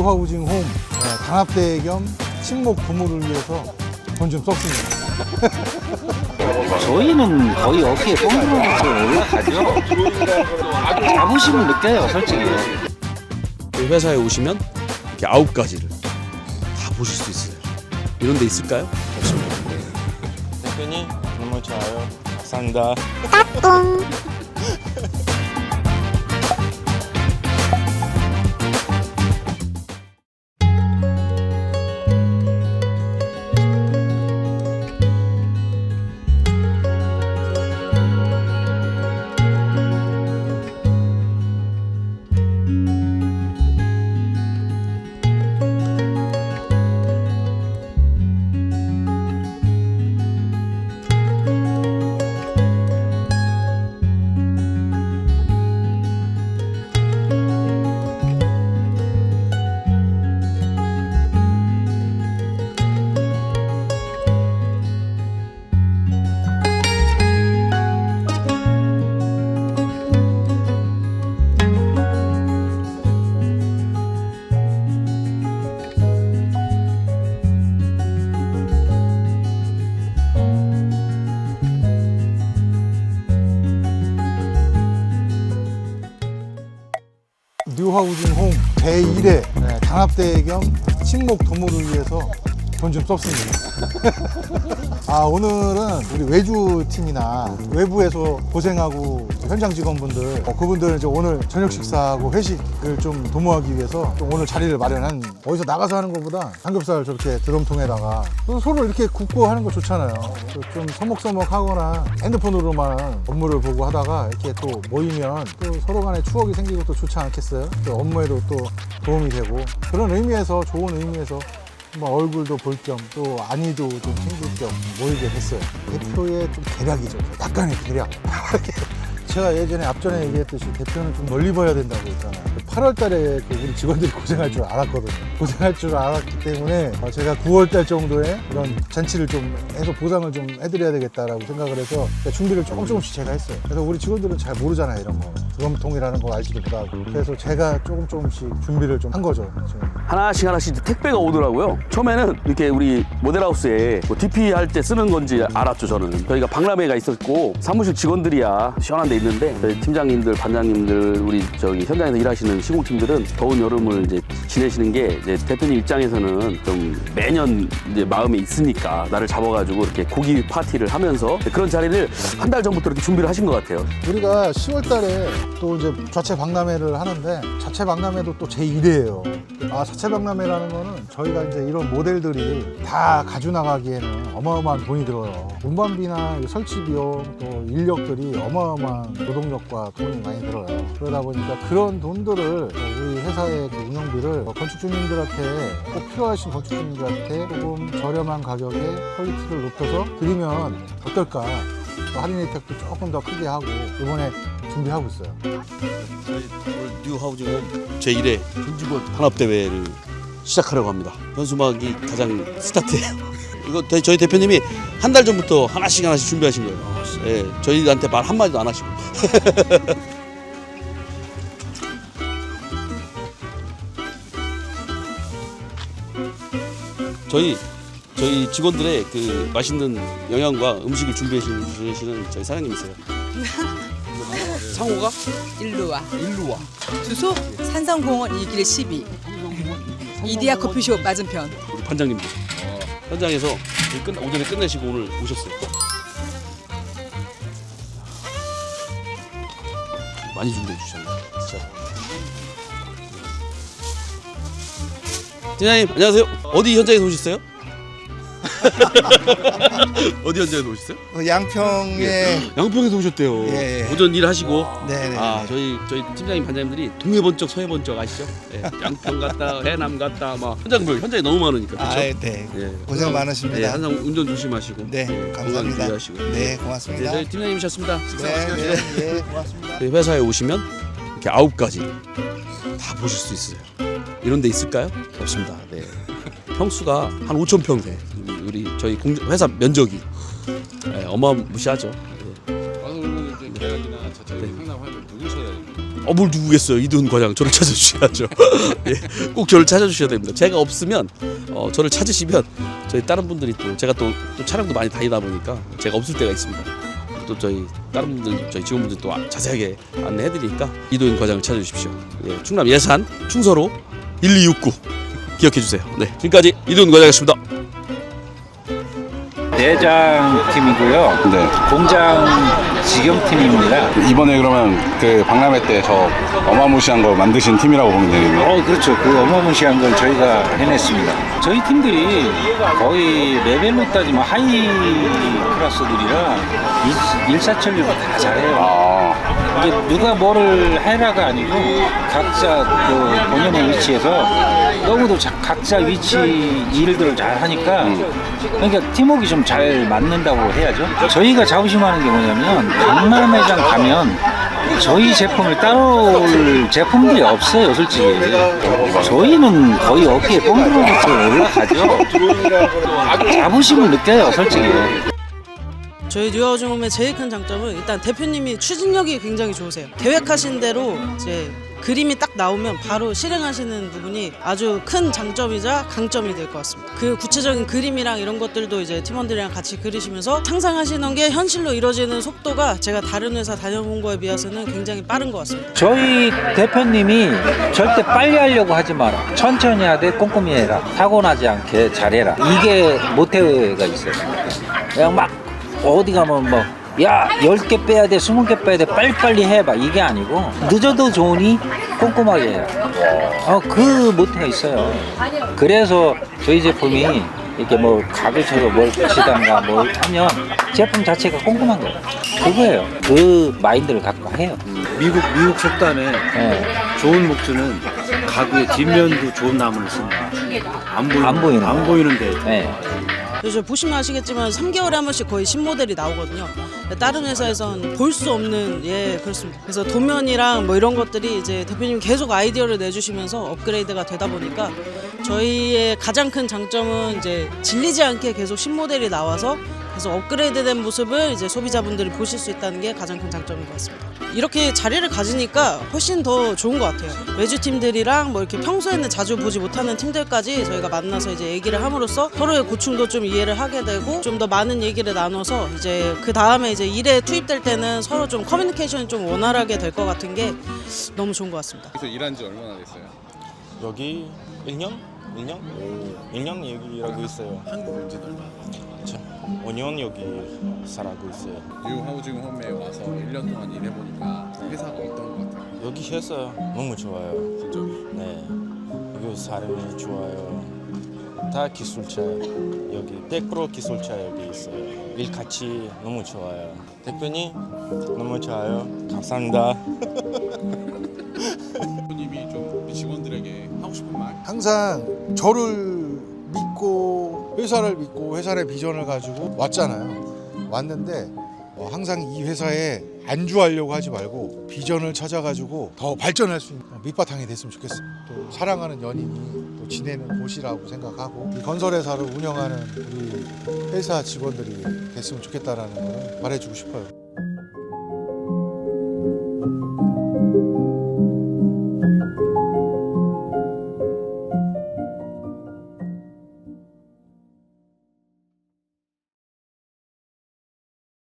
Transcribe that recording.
뉴하우징 홈 네, 단합대회 겸 친목 부모를 위해서 돈 좀 썼습니다. 저희는 거의 어깨에 손 들어가서 올라가죠. 자부심을 느껴요, 솔직히. 이 회사에 오시면 이렇게 아홉 가지를 다 보실 수 있어요. 이런 데 있을까요? 없습니다. 대표님 너무 좋아요. 감사합니다. 뉴하우징 홈 제1회 단합대회 겸 친목 도모를 위해서 돈 좀 썼습니다. 아 오늘은 우리 외주 팀이나 외부에서 고생하고 현장 직원분들 어, 그분들 이제 오늘 저녁 식사하고 회식을 좀 도모하기 위해서 좀 오늘 자리를 마련한 어디서 나가서 하는 것보다 삼겹살 저렇게 드럼통에다가 또 서로 이렇게 굽고 하는 거 좋잖아요. 또좀 서먹서먹하거나 핸드폰으로만 업무를 보고 하다가 이렇게 또 모이면 또 서로 간에 추억이 생기고 또 좋지 않겠어요? 또 업무에도 또 도움이 되고 그런 의미에서 좋은 의미에서 뭐 얼굴도 볼 겸 또 안위도 좀 챙길 겸 모이게 됐어요. 대표의 좀 계략이죠. 약간의 계략. 제가 예전에 앞전에 얘기했듯이 대표는 좀 멀리 봐야 된다고 했잖아요. 8월 달에 그 우리 직원들이 고생할 줄 알았거든요. 고생할 줄 알았기 때문에 어, 제가 9월 달 정도에 그런 잔치를 좀 해서 보상을 좀 해드려야 되겠다라고 생각을 해서 준비를 조금 조금씩 제가 했어요. 그래서 우리 직원들은 잘 모르잖아요, 이런 거. 드럼통이라는 거 알지도 못하고. 그래서 제가 조금 조금씩 준비를 좀 한 거죠. 지금. 하나씩 하나씩 택배가 오더라고요. 처음에는 이렇게 우리 모델하우스에 뭐 DP 할 때 쓰는 건지 알았죠, 저는. 저희가 박람회가 있었고 사무실 직원들이야 시원한 데 있는데 저희 팀장님들, 반장님들, 우리 저기 현장에서 일하시는 시공팀들은 더운 여름을 이제 지내시는 게 이제 대표님 입장에서는 좀 매년 이제 마음에 있으니까 나를 잡아가지고 이렇게 고기 파티를 하면서 그런 자리를 한 달 전부터 이렇게 준비를 하신 것 같아요. 우리가 10월 달에 또 이제 자체 박람회를 하는데 자체 박람회도 또 제 1회예요. 아, 자체 박람회라는 거는 저희가 이제 이런 모델들이 다 가져 나가기에는 어마어마한 돈이 들어요. 운반비나 이 설치 비용 또 인력들이 어마어마한 노동력과 돈이 많이 들어요. 그러다 보니까 그런 돈들을 우리 회사의 그 운영비를 건축주님들한테 꼭 필요하신 건축주님들한테 조금 저렴한 가격에 퀄리티를 높여서 드리면 어떨까? 또 할인 혜택도 조금 더 크게 하고 이번에 준비하고 있어요. 오늘 뉴 하우징 홈 제1회 전직원 단합대회를 시작하려고 합니다. 현수막이 가장 스타트예요. 이거 대- 저희 대표님이 한 달 전부터 하나씩 하나씩 준비하신 거예요. 예, 저희한테 말 한마디도 안 하시고. 저희 저희 직원들의 그 맛있는 영양과 음식을 준비해 주시는 저희 사장님 있어요. 상호가 일로 와. 일로 와. 주소 산성공원 이길 12. 이디야 커피숍 맞은편. 우리 반장님도 현장에서 일끝 오전에 끝내시고 오늘 오셨어요. 많이 준비해 주셨네, 진짜. 팀장님 안녕하세요. 어디 현장에서 오셨어요? 어디 현장에서 오셨어요? 어, 양평에 양평에서 오셨대요. 예, 예. 오전 일 하시고. 네네. 아 저희 저희 팀장님 반장님들이 동해 번쩍 서해 번쩍 아시죠? 예, 양평 갔다 해남 갔다 막 현장별 현장이 너무 많으니까 그렇죠? 아, 네. 예. 고생 많으십니다. 예, 항상 운전 조심하시고. 네, 예, 감사합니다. 유의하시고. 네, 네, 고맙습니다. 저희 팀장님이셨습니다. 네, 네, 하세요. 예, 고맙습니다. 저희 회사에 오시면 이렇게 아홉 가지 다 보실 수 있어요. 이런 데 있을까요? 없습니다. 네. 평수가 한 5천 평 돼. 우리 저희 공 회사 면적이 네, 어마무시하죠. 네. 와서 그러면 이제 계약이나 자체 상담하면 누구셔야 됩니까? 어, 뭘 누구겠어요. 이두훈 과장 저를 찾아주셔야죠. 예, 꼭 저를 찾아주셔야 됩니다. 제가 없으면 어, 저를 찾으시면 저희 다른 분들이 또 제가 또, 또 촬영도 많이 다니다 보니까 제가 없을 때가 있습니다. 또 저희 다른 분들 저희 직원분들 또 아- 자세하게 안내해드리니까 이도현 과장을 찾아주십시오. 예, 충남 예산 충서로 1269 기억해 주세요. 네, 지금까지 이도현 과장이었습니다. 대장팀이고요. 네. 공장 직영 팀입니다. 이번에 그러면 그 박람회 때 저 어마무시한 거 만드신 팀이라고 보면 되겠네요. 어, 그렇죠. 그 어마무시한 걸 저희가 해냈습니다. 저희 팀들이 거의 레벨로 따지면 하이 클래스들이라 일- 일사천리로 다 잘해요. 아, 이게 누가 뭐를 해라가 아니고 각자 그 본연의 위치에서 너무도 자- 각자 위치 일들을 잘 하니까 그러니까 팀워크가 좀잘 맞는다고 해야죠. 저희가 자부심하는 게 뭐냐면 박람회장 가면 저희 제품을 따라올 제품들이 없어요, 솔직히. 저희는 거의 어깨에 뽕 들어서 올라가죠. 자부심을 느껴요, 솔직히. 저희 뉴하우징홈의 제일 큰 장점은 일단 대표님이 추진력이 굉장히 좋으세요. 계획하신 대로 이제 그림이 딱 나오면 바로 실행하시는 부분이 아주 큰 장점이자 강점이 될 것 같습니다. 그 구체적인 그림이랑 이런 것들도 이제 팀원들이랑 같이 그리시면서 상상하시는 게 현실로 이루어지는 속도가 제가 다른 회사 다녀본 거에 비해서는 굉장히 빠른 것 같습니다. 저희 대표님이 절대 빨리 하려고 하지 마라. 천천히 하되 꼼꼼히 해라. 사고 나지 않게 잘해라. 이게 모태가 있어요. 그냥 막 어디 가면 뭐, 야, 10개 빼야 돼, 20개 빼야 돼, 빨리빨리 해봐. 이게 아니고, 늦어도 좋으니 꼼꼼하게 해라. 어, 그 모태가 있어요. 그래서 저희 제품이 이렇게 뭐 가구처럼 뭘 붙이던가 뭘 하면 제품 자체가 꼼꼼한 거예요. 그거예요. 그 마인드를 갖고 해요. 미국 미국 속단에 예. 좋은 목주는 가구의 뒷면도 좋은 나무를 쓴다. 안 보이는 안 보이는 안 거. 보이는데 네. 그래서 보시면 아시겠지만 3개월에 한 번씩 거의 신모델이 나오거든요. 다른 회사에선 볼 수 없는 예 그렇습니다. 그래서 도면이랑 뭐 이런 것들이 이제 대표님 계속 아이디어를 내주시면서 업그레이드가 되다 보니까 저희의 가장 큰 장점은 이제 질리지 않게 계속 신모델이 나와서 계속 업그레이드된 모습을 이제 소비자분들이 보실 수 있다는 게 가장 큰 장점인 것 같습니다. 이렇게 자리를 가지니까 훨씬 더 좋은 것 같아요. 외주 팀들이랑 뭐 이렇게 평소에는 자주 보지 못하는 팀들까지 저희가 만나서 이제 얘기를 함으로써 서로의 고충도 좀 이해를 하게 되고 좀 더 많은 얘기를 나눠서 이제 그 다음에 이제 일에 투입될 때는 서로 좀 커뮤니케이션이 좀 원활하게 될 것 같은 게 너무 좋은 것 같습니다. 그래서 일한 지 얼마나 됐어요? 여기 1년? 1년? 1년 여기 일하고 있어요. 한국 온 지 얼마? 5년 여기 살아고 있어요. 뉴 하우징 홈에 와서 1년 동안 일해보니까 회사가 어떤 것 같아요? 여기 회사 너무 좋아요. 진짜? 네. 여기 사람이 좋아요. 다 기술자 여기 100% 기술자 여기 있어요. 일 같이 너무 좋아요. 대표님 너무 좋아요. 감사합니다. 대표님이 좀 직원들에게 하고 싶은 말? 항상 저를 믿고 회사를 믿고 회사의 비전을 가지고 왔잖아요. 왔는데 어, 항상 이 회사에 안주하려고 하지 말고 비전을 찾아가지고 더 발전할 수 있는 밑바탕이 됐으면 좋겠어요. 또 사랑하는 연인이 또 지내는 곳이라고 생각하고 이 건설회사를 운영하는 우리 회사 직원들이 됐으면 좋겠다라는 걸 말해주고 싶어요.